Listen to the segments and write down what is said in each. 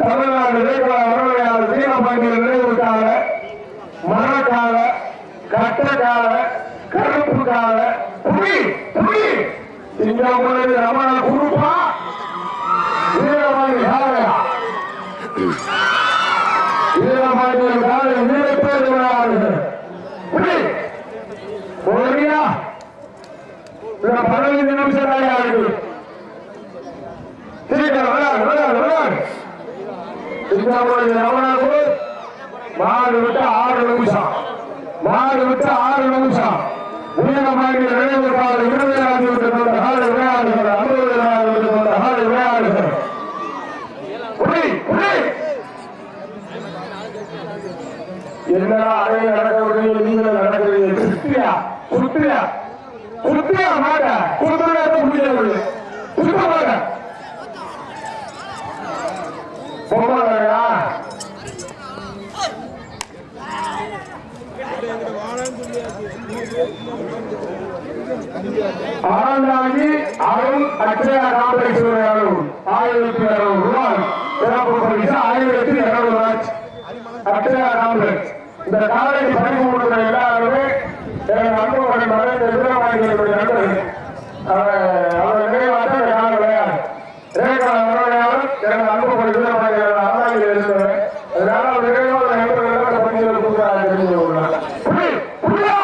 தமிழ்நாடு இடைக்கால வரலாறு வீரபாண்டியர் நினைவுக்காக மரக்கால கட்டக்கால கருப்பு கால புலி புலி. சிங்கப்பூரில் ரமண குருப்பா வீரபாண்டி காலையா வீரபாண்டியர் காலை வீரப்பேர் விளையாடுகள் புலி. போறியா பதினைந்து நிமிஷம் தான் ஆகுது விளையாடு விளையாடு விளையாடு. மாடு விட்டு ஆறு நிமிஷம். மாடு விட்டு ஆறு நிமிஷம். வீரமாடி நினைவுக்காக விட்டு கொண்ட ஆறு விளையாடுகிற அறுபதாயிரம் விட்டு கொண்ட ஆறு விளையாடுகிற என்னடா நீங்களும் நடக்கிறீங்க. சுத்தியா சுத்தியா. சுத்தியா மாட்ட குடும்பத்தை முடியாது சுத்த மாட்ட ஆண்டாங்கி அருண் அச்சய காம்ப்ளெக்ஸ் விளையாடும் ஆயிரத்தி இருநூறு ரூபாய் சிறப்பு பரிசு ஆயிரத்தி இருநூறு இந்த காலை பணிவு கொடுக்கிற எல்லாருமே எனது அன்புடன் மகன் எதிரவாதிகளுடைய நண்பர்கள் அவர் அவர் நினைவாக இந்த கால விளையாடு ரேகா விளையாடும் எனது அன்பு எதிரவாதிகள் அம்மாவில் இருக்கிறேன் அதனால அவர் நினைவாக நண்பர்கள் எல்லாம் பணிகள் கொடுக்கிறார் தெரிஞ்சு கொள்ளலாம் புலி புலியா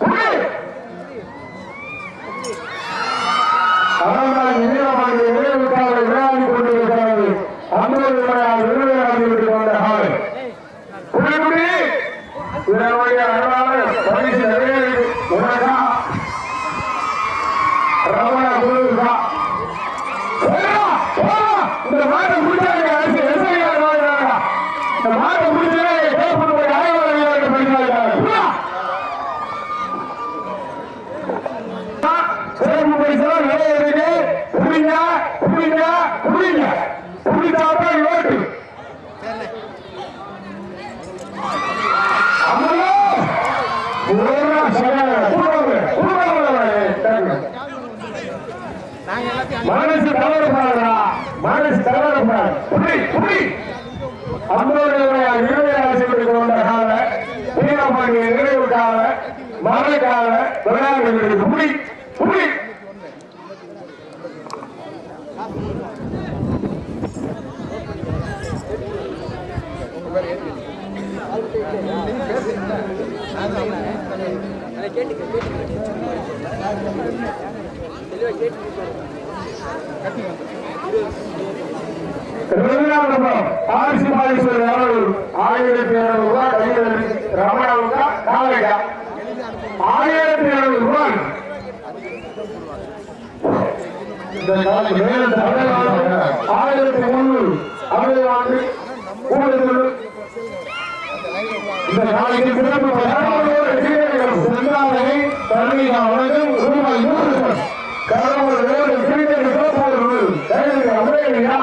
புலி அதனால் வீரபாண்டிய நினைவுக்காக விளையாடி கொண்டிருக்கிறது அன்பர் விளையாடு விளையாடி விட்டு கொண்ட ஆள் புலிகுடி இதனுடைய அழகான பரிசு நிறைய உனக்கா ரமண குருக்கா போடா, போடா. இந்த மாட்டை முடிச்சாங்க அரசு எஸ்ஐஆர் வாங்குறாங்க இந்த மாட்டை முடிச்சா கேட்பது ஆய்வாளர்கள் படிக்கிறாங்க சிறப்பு பரிசுலாம் நிறைய இருக்கு புரியுங்க புரியுங்க புரியுங்க புரிஞ்சாதான் ஓட்டு. மனசு தவறப்படாதா மனசு தவறப்படாது புரி புரி அம்மனுடைய இருதய ஆசைப்பட்டு கொண்ட கால வீரபாண்டிய நிறைவு கால கால விளையாடுகிறது புரி புரி திருவண்ணாமலம் ஆர்சி பாலீஸ்வரர் அவர்கள் ஆயிரத்தி இருநூறு ரூபாய். கையில் ரமணாவுக்கா காலைக்கா ஆயிரத்தி இருநூறு ரூபாய். இந்த மேல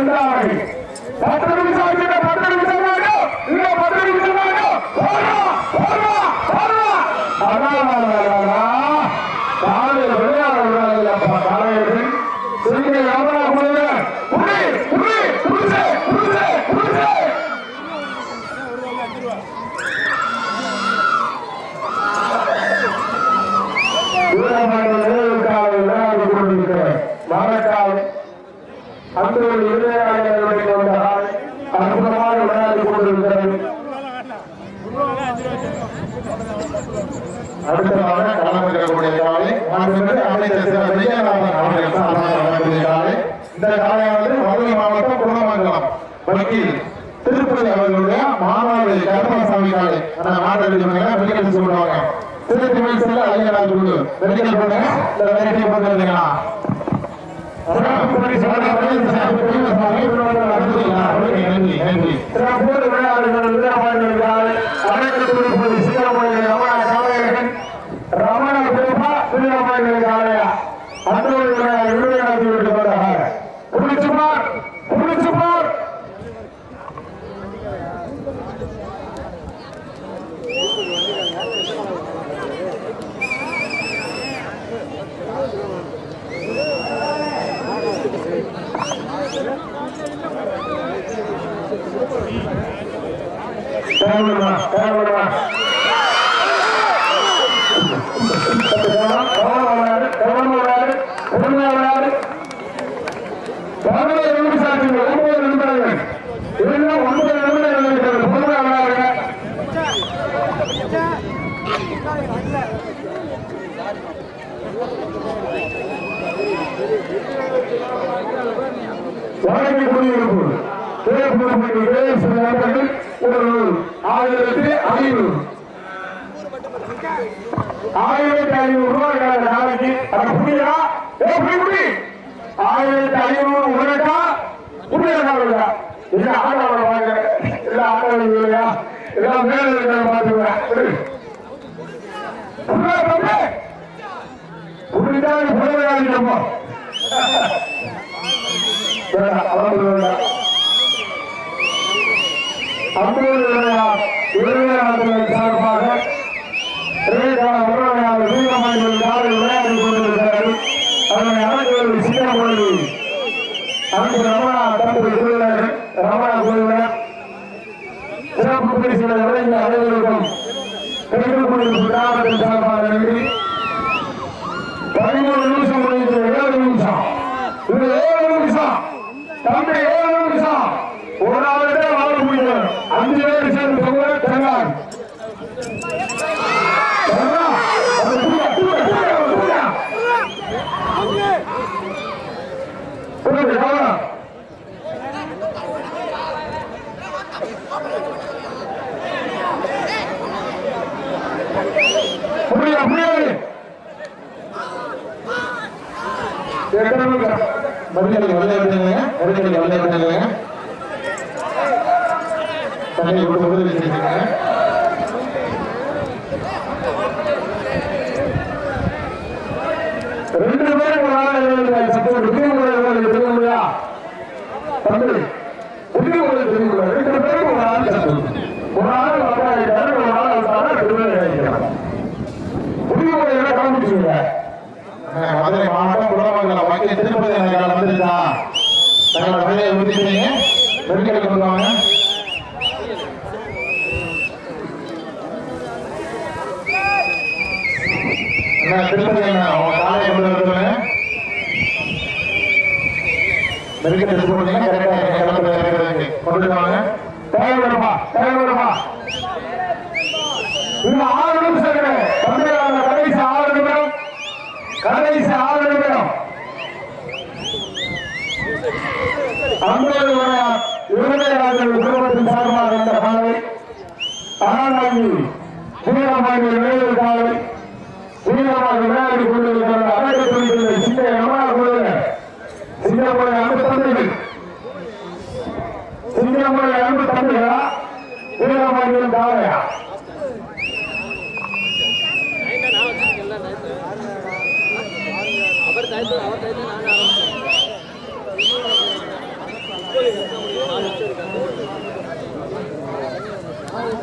சென்றார்கள் அடையாளத்தில் மதுரை மாவட்டம் குணமங்கலம் வக்கீல் திருப்பதி அவர்களுடைய மாணவர்கள் கருப்பணசாமி நாடு அந்த மாணவர்கள் மெடிக்கல் சொல்லுவாங்க திருத்திமிழ் செல்ல அலைஞராஜ் குழு. மெடிக்கல் பண்ணுங்க இந்த வெரைட்டி பண்ணுறதுங்களா நன்றி நன்றி ரமண பிரபா வீரமணி ஆலயா அன்றோடு கேரளமா கேரளமா நண்பர்கள் ஒரு ஆயிரத்தி ஐநூறு. ஆயிரத்தி ஐநூறு ரூபாய் நாளைக்கு அதை புரியுதா ஏ புரியுது ஆயிரத்தி ஐநூறு உனக்கா? புரியலக்கா இல்ல ஆடவளை வாங்குறேன் இல்ல ஆடவளை இல்லையா? எல்லாம் மேல இருக்கிற பாத்துக்கிறேன் புரியுதா புரியல அதாவது புரியா புரியாது? மறுபடியும் வெள்ளை பண்ணுங்க மறுபடியும் வெள்ளை பண்ணுங்க தண்ணி உதவி செஞ்சுங்க ரெண்டு ரெண்டு பேரும் ஒரு மெருகு கரெக்டாக கொண்டு வாங்க.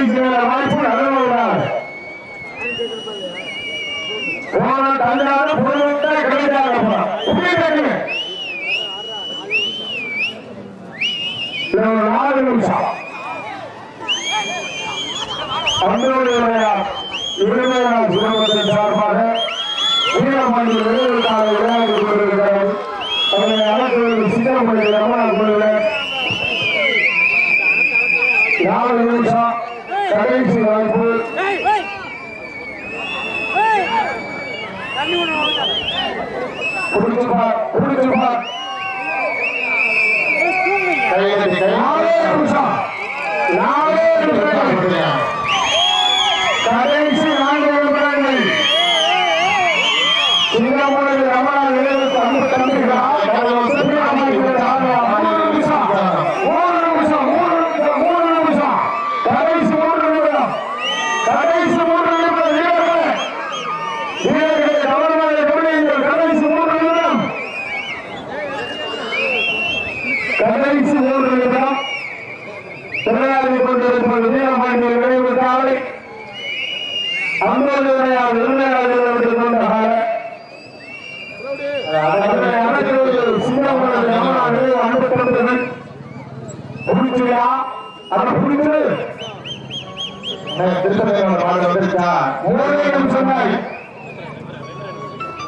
அளிக்கிற நாலு நிமிஷம் அன்பருடைய இருமையாளர் சுதந்திரத்தின் சார்பாக வீரமணி விளையாட்டுக்காக விளையாடி கொண்டிருக்கிறார் அவருடைய அரசு சித்தரமணி ரமணா நிமிஷம் கடைசி வாய்ப்பு. குடிச்சிருப்பார் குடிச்சிருப்பார் கையெழுத்து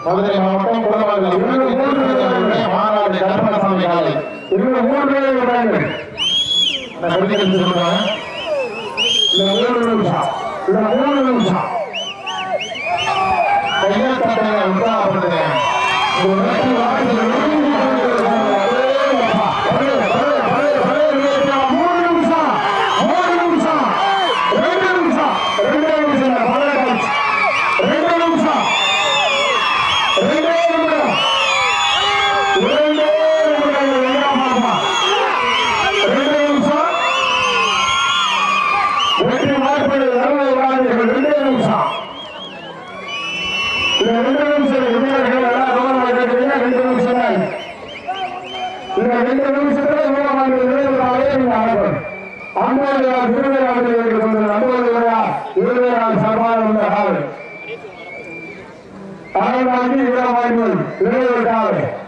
மதுரை மாவட்டம் குடமார்கள் இருபது மூன்று மாநாடு கருப்பணசாமி காலை இருபது மூன்று இந்த மூன்று நிமிஷம் இந்த மூன்று করো மணிக்கு விவரம் வாய்ப்பு விரைவு